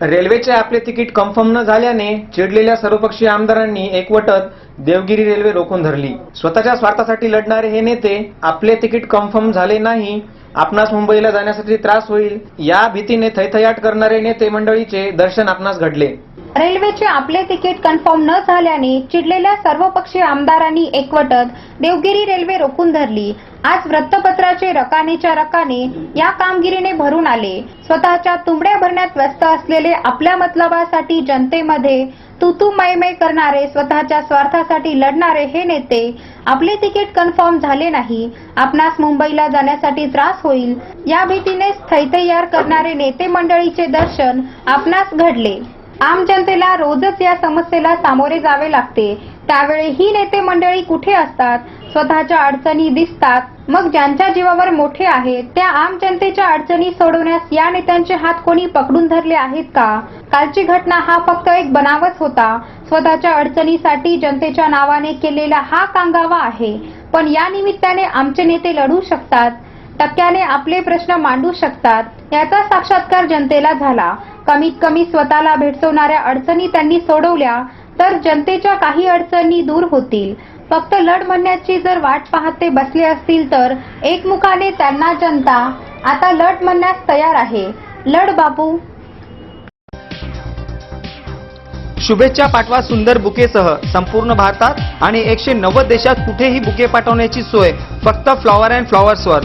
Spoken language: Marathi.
रेल्वेचे आपले तिकीट कन्फर्म न झाल्याने चिडलेल्या सर्वपक्षीय आमदारांनी एकवटत देवगिरी रेल्वे रोखून धरली. स्वतःच्या स्वार्थासाठी लढणारे हे नेते आपले तिकीट कन्फर्म झाले नाही आपणास मुंबईला जाण्यासाठी त्रास होईल या भीतीने थैथयाट करणारे नेते मंडळीचे दर्शन आपणास घडले. रेल्वेचे आपले तिकीट कन्फर्म न झाल्याने चिडलेल्या सर्वपक्षीय आमदारांनी एकवटत देवगिरी रेल्वे रोखून धरली. आज वृत्तपत्राचे रकानेच्या रकाने या कामगिरीने भरून आले. स्वतःच्या तुंबड्या भरण्यात व्यस्त असलेले आपल्या मतलबासाठी जनतेमध्ये तुतू तू करणारे स्वतःच्या स्वार्थासाठी लढणारे हे नेते आपले तिकीट कन्फर्म झाले नाही. आपणास मुंबईला जाण्यासाठी त्रास होईल. या भीतीने स्थैतयार करणारे नेते मंडळीचे दर्शन आपणास घडले. आम जनतेला रोजच या समस्येला सामोरे जावे लागते. त्यावेळी ही नेते मंडळी कुठे असतात? स्वतःच्या अडचणी दिसतात. मग ज्यांच्या जीवावर मोठे आहेत त्या आम जनतेच्या अडचणी सोडवण्यास या नेत्यांचे हात कोणी पकडून धरले आहेत का? कालची घटना हा फक्त एक बनावच होता. स्वतःच्या अडचणीसाठी जनतेच्या नावाने केलेला हा कांगावा आहे. पण या निमित्ताने आमचे नेते लढू शकतात. टक्क्याने आपले प्रश्न मांडू शकतात. याचा साक्षात्कार जनतेला झाला. कमीत कमी स्वतःला भेडसवणाऱ्या अडचणी त्यांनी सोडवल्या तर जनतेच्या काही अडचणी दूर होतील. फक्त लढ म्हणण्याची जर वाट पाहते बसले असतील तर एकमुखाने त्यांना जनता आता लढ म्हणण्यास तयार आहे. लढ बापू! शुभेच्छा पाठवा सुंदर बुकेसह संपूर्ण भारतात आणि एकशे नव्वद देशात कुठेही बुके पाठवण्याची सोय फक्त फ्लॉवर अँड फ्लॉवर्सवर